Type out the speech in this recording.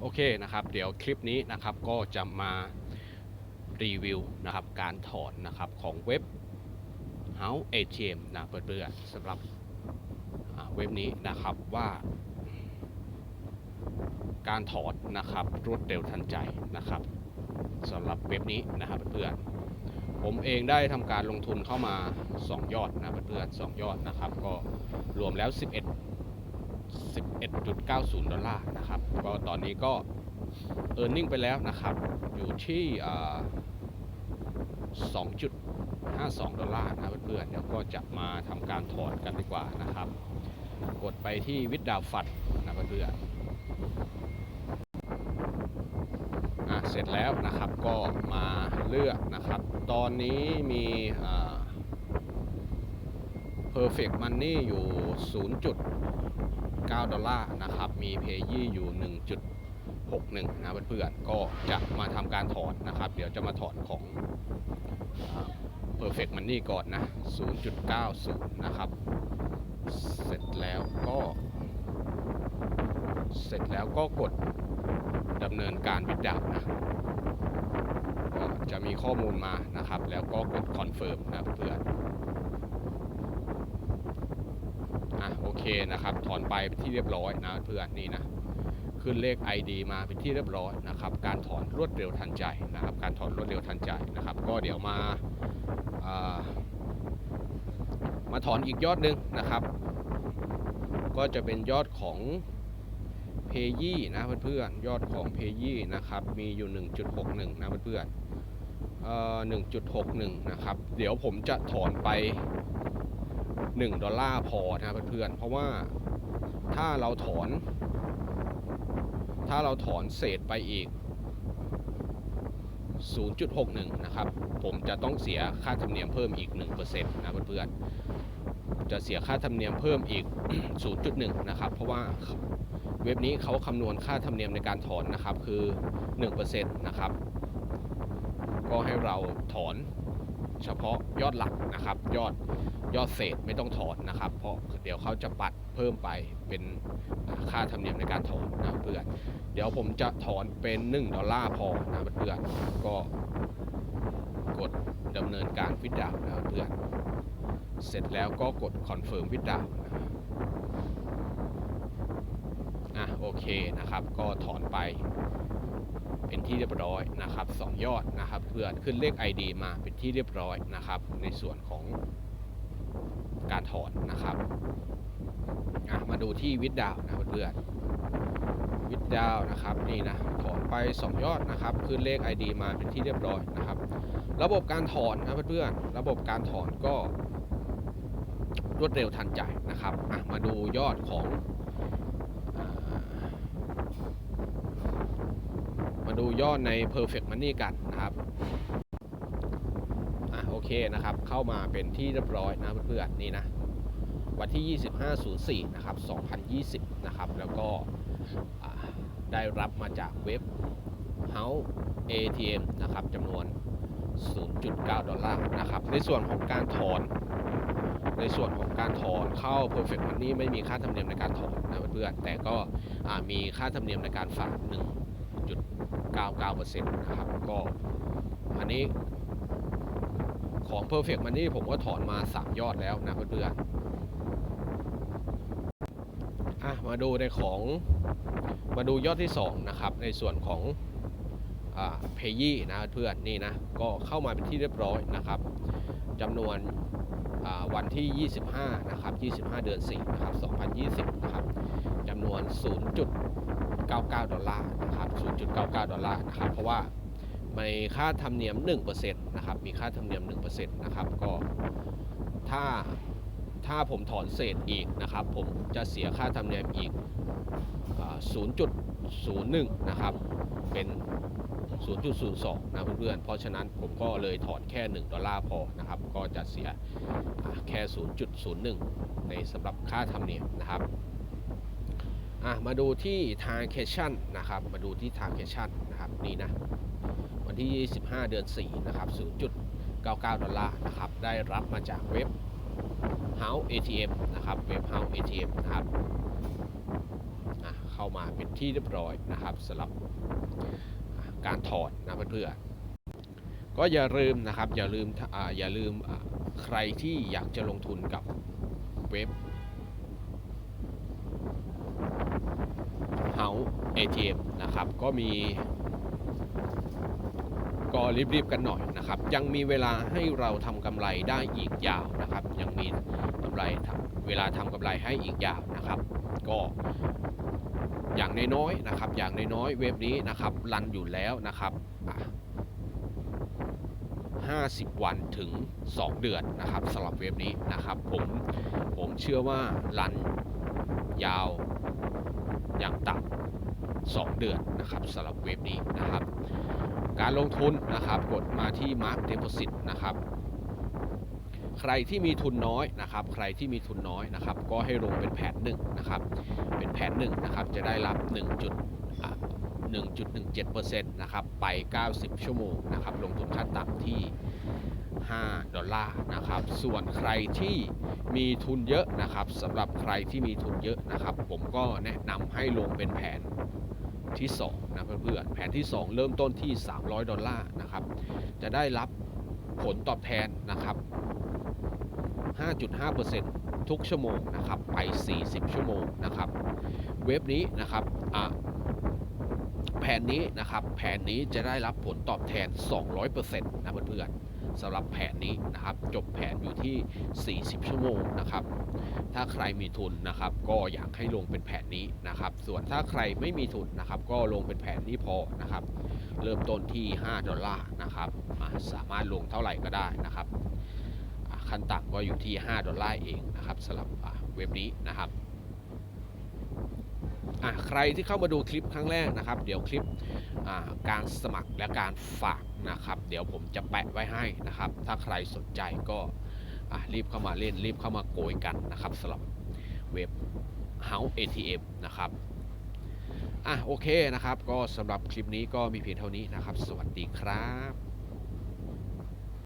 โอเคนะครับ เดี๋ยวคลิปนี้นะครับก็จะมารีวิวนะครับการถอนนะครับของเว็บ House ATM นะเปิดเบื่อสำหรับเว็บนี้นะครับว่าการถอนนะครับรวดเร็วทันใจนะครับสำหรับเว็บนี้นะครับเพื่อนผมเองได้ทำการลงทุนเข้ามา 2 ยอดนะเพื่อนๆสองยอดนะครับ ก็รวมแล้ว 11 11.90 ดอลลาร์นะครับก็ตอนนี้ก็ e a r n i n g ไปแล้วนะครับ อยู่ที่อ่า2.52 ดอลลาร์นะเพื่อนๆเดี๋ยวก็จะมาทำการถอนกันดีกว่านะครับ กดไปที่วิดดาวฟัดนะเพื่อนๆเสร็จแล้วนะครับก็มาเลือกนะครับ ตอนนี้มีอ่า perfect money อยู่ 9 ดอลลาร์นะครับ มี pay อยู่ 1.61 นะเพื่อนๆ ก็จะมาทำการถอนนะครับ เดี๋ยวจะมาถอนของ perfect money ก่อนนะ 0.90 นะครับ เสร็จแล้วก็ เสร็จแล้วก็กดดำเนินการวิดดาวนะก็จะมีข้อมูลมานะครับ แล้วก็กดคอนเฟิร์มนะเพื่อนๆอะโอเค นะครับ ถอนไปเป็นที่เรียบร้อยนะเพื่อนนี่นะขึ้นเลข ID มาเป็นที่เรียบร้อยนะครับ การถอนรวดเร็วทันใจนะครับ การถอนรวดเร็วทันใจนะครับ ก็เดี๋ยวมาามาถอนอีกยอดหนึ่งนะครับ ก็จะเป็นยอดของเพยี่นะเพื่อนๆยอดของเพยี่นะครับ มีอยู่ 1.61 นะเพื่อนๆเอ่อ1.61นะครับ เดี๋ยวผมจะถอนไป 1 ดอลลาร์พอนะเพื่อนๆ เพราะว่าถ้าเราถอน ถ้าเราถอนเศษไปอีก 0.61 นะครับ ผมจะต้องเสียค่าธรรมเนียมเพิ่มอีก 1%นะเพื่อนๆ จะเสียค่าธรรมเนียมเพิ่มอีก 0.1 นะครับ เพราะว่าเว็บนี้เขาคำนวณค่าธรรมเนียมในการถอนนะครับคือ 1%นะครับ ก็ให้เราถอน เฉพาะยอดหลักนะครับ ยอดยอดเศษไม่ต้องถอนนะครับ เพราะเดี๋ยวเขาจะปัดเพิ่มไปเป็นค่าธรรมเนียมในการถอนนะเพื่อนเดี๋ยวผมจะถอนเป็น 1 ดอลลาร์พอนะเพื่อนก็กดดำเนินการวิดดาวนะเพื่อนเสร็จแล้วก็กดคอนเฟิร์มวิดดาวอะโอเคนะครับ ก็ถอนไป เป็นที่เรียบร้อยนะครับสองยอดนะครับเพื่อนขึ้นเลข ID มาเป็นที่เรียบร้อยนะครับ ในส่วนของการถอนนะครับมาดูที่วิดดาวนะเพื่อนวิดดาวนะครับนี่นะถอนไป 2 ยอดนะครับขึ้นเลข ID มาเป็นที่เรียบร้อยนะครับ ระบบการถอนนะเพื่อนระบบการถอนก็รวดเร็วทันใจนะครับมาดูยอดของอ่ามา ดูยอดใน perfect money กันนะครับอะโอเคนะครับ เข้ามาเป็นที่เรียบร้อยนะเพื่อนๆนี่นะ วันที่ 2504 นะครับ 2020 นะครับ แล้วก็ได้รับมาจากเว็บ House ATM นะครับจำนวน 0.9 ดอลลาร์นะครับ ในส่วนของการถอน ในส่วนของการถอนเข้า Perfect Money ไม่มีค่าธรรมเนียมในการถอนนะเพื่อนๆแต่ก็มีค่าธรรมเนียมในการฝาก 1.99%นะครับ ก็อันนี้ของ Perfect Money ผมก็ถอนมา 3 ยอดแล้วนะเพื่อนๆอะมาดูในของมาดูยอดที่ 2 นะครับ ในส่วนของเพยี่นะเพื่อนนี่นะ ก็เข้ามาเป็นที่เรียบร้อยนะครับจำนวนวันที่ 25 นะครับ 25 เดือน 4 นะครับ 2020 นะครับ จำนวน 0.99 ดอลลาร์นะครับ 0.99 ดอลลาร์นะครับ เพราะว่ามีค่าธรรมเนียม 1%นะครับ มีค่าธรรมเนียม 1%นะครับ ก็ถ้าถ้าผมถอนเศษอีกนะครับ ผมจะเสียค่าธรรมเนียมอีกอ0.01 นะครับ เป็น 0.02 นะเพื่อนๆ เพราะฉะนั้นผมก็เลยถอนแค่ 1 ดอลลาร์พอนะครับ ก็จะเสียอ่าแค่ 0.01 ในสำหรับค่าธรรมเนียมนะครับ อะมาดูที่ transaction นะครับ มาดูที่ transaction นะครับนี่นะวันที่25เดือน 4 นะครับ 0.99 ดอลลาร์นะครับ ได้รับมาจากเว็บ House ATM นะครับ เว็บ House ATM นะครับอะเข้ามาเป็นที่เรียบร้อยนะครับสำหรับการถอดนะเพื่อนๆก็อย่าลืมนะครับ อย่าลืมออย่าลืมใครที่อยากจะลงทุนกับเว็บ House ATM นะครับ ก็มี ก็รีบๆกันหน่อยนะครับ ยังมีเวลาให้เราทำกำไรได้อีกยาวนะครับ ยังมีกำไรเวลาทำกำไรให้อีกยาวนะครับ ก็อย่างน้อยๆนะครับ อย่างน้อยๆเว็บนี้นะครับรันอยู่แล้วนะครับ50 วันถึง 2 เดือนนะครับสำหรับเว็บนี้นะครับผมผมเชื่อว่ารันยาวอย่างต่ำ 2 เดือนนะครับสำหรับเว็บนี้นะครับ การลงทุนนะครับกดมาที่ Mark Deposit นะครับ ใครที่มีทุนน้อยนะครับ ใครที่มีทุนน้อยนะครับ ก็ให้ลงเป็นแผนหนึ่งนะครับ เป็นแผนหนึ่งนะครับจะได้รับ 1 จุดอะ1.17%นะครับไป 90 ชั่วโมงนะครับ ลงทุนขั้นต่ำที่ 5 ดอลลาร์นะครับ ส่วนใครที่มีทุนเยอะนะครับสำหรับใครที่มีทุนเยอะนะครับ ผมก็แนะนำให้ลงเป็นแผนที่2นะเพื่อนๆแผนที่ 2 เริ่มต้นที่ 300 ดอลลาร์นะครับ จะได้รับผลตอบแทนนะครับ 5.5%ทุกชั่วโมงนะครับไป 40 ชั่วโมงนะครับ เว็บนี้นะครับอะแผนนี้นะครับ แผนนี้จะได้รับผลตอบแทน 200%นะเพื่อนๆ สำหรับแผนนี้นะครับ จบแผนอยู่ที่ 40 ชั่วโมงนะครับ ถ้าใครมีทุนนะครับ ก็อยากให้ลงเป็นแผนนี้นะครับ ส่วนถ้าใครไม่มีทุนนะครับ ก็ลงเป็นแผนนี้พอนะครับ เริ่มต้นที่ 5 ดอลลาร์นะครับสามารถลงเท่าไหร่ก็ได้นะครับ ขั้นต่ำก็อยู่ที่ 5 ดอลลาร์เองนะครับสำหรับเว็บนี้นะครับ อะใครที่เข้ามาดูคลิปครั้งแรกนะครับ เดี๋ยวคลิปการสมัครและการฝากนะครับ เดี๋ยวผมจะแปะไว้ให้นะครับ ถ้าใครสนใจก็รีบเข้ามาเล่นรีบเข้ามาโกยกันนะครับสำหรับเว็บ House ATM นะครับอะโอเคนะครับ ก็สำหรับคลิปนี้ก็มีเพียงเท่านี้นะครับ สวัสดีครับ